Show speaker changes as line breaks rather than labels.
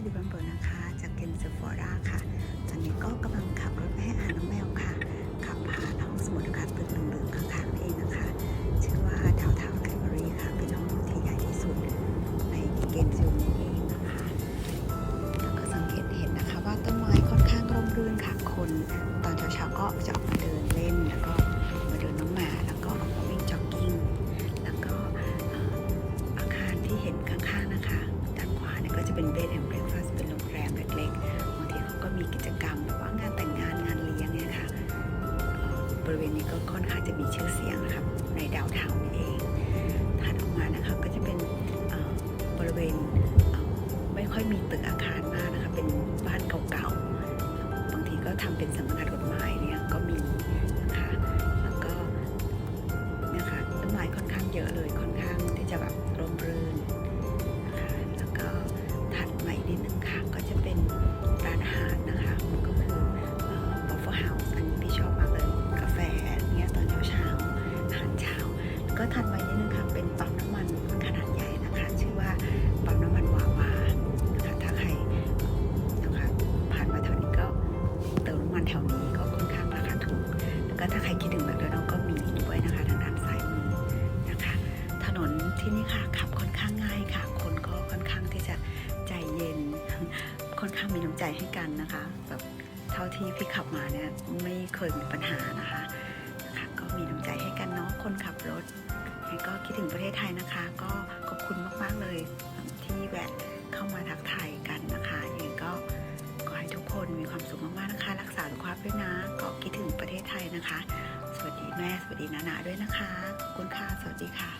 สิริบันเบิร์นะคะ จากเกนเซฟอร่าค่ะ ตอนนี้ก็กำลังขับรถไปให้อาหารน้องแมวค่ะ ขับผ่านห้องสมุดค่ะตึกหลืองๆข้างๆเองนะคะ ชื่อว่าดาวทาวไลบรารีค่ะ เป็นห้องที่ใหญ่ที่สุดในเกนซิลนี่เองนะคะ แล้วก็สังเกตเห็นนะคะว่าต้นไม้ค่อนข้างร่มรื่นค่ะ คนตอนเช้าๆก็จะออกมาเดินเล่นแล้วก็มาเดินน้องหมาแล้วก็ออกมาวิ่งจ็อกกิ้ง แล้วก็อาคารที่เห็นข้างๆนะคะด้านขวาเนี่ยก็จะเป็นเบ d แอนด์เบร ริเวณนี้ก็ค่อนข้างจะมีชื่อเสียงนะครับในดาวเทานี่เองถัดออกมานะคะก็จะเป็นบริเวณไม่ค่อยมีตึกอาคารมากนะคะเป็นบ้านเก่าๆบางทีก็ทำเป็นสำนักงานกฎหมายเนี่ยก็มีนะคะแล้วก็เนี่ยค่ะต้นไม้ค่อนข้างเยอะเลย นิดนึงค่ะเป็นปั๊มน้ำมันขนาดใหญ่นะคะ ชื่อว่าปั๊มน้ำมันวาวานะคะถ้าใครนะคะผ่านมาแถวนี้ก็เติมน้ำมันแถวนี้ก็ค่อนข้างราคาถูก แล้วก็ถ้าใครคิดถึงแมคโดนัลด์ก็มีด้วยนะคะทางด้านซ้ายมือนะคะ ถนนที่นี่ค่ะขับค่อนข้างง่ายค่ะ คนก็ค่อนข้างที่จะใจเย็น ค่อนข้างมีน้ำใจให้กันนะคะแบบเท่าที่พี่ขับมาเนี่ยไม่เคยมีปัญหานะคะนะคะ ก็มีน้ำใจให้กันเนาะคนขับรถ ก็คิดถึงประเทศไทยนะคะ ก็ขอบคุณมาก ๆ เลยที่แวะเข้ามาทักทายกันนะคะยังไงก็ขอให้ทุกคนมีความสุขมาก ๆ นะคะ รักษาสุขภาพด้วยนะ ก็คิดถึงประเทศไทยนะคะ สวัสดีแม่ สวัสดีนานาด้วยนะคะขอบคุณค่ะ สวัสดีค่ะ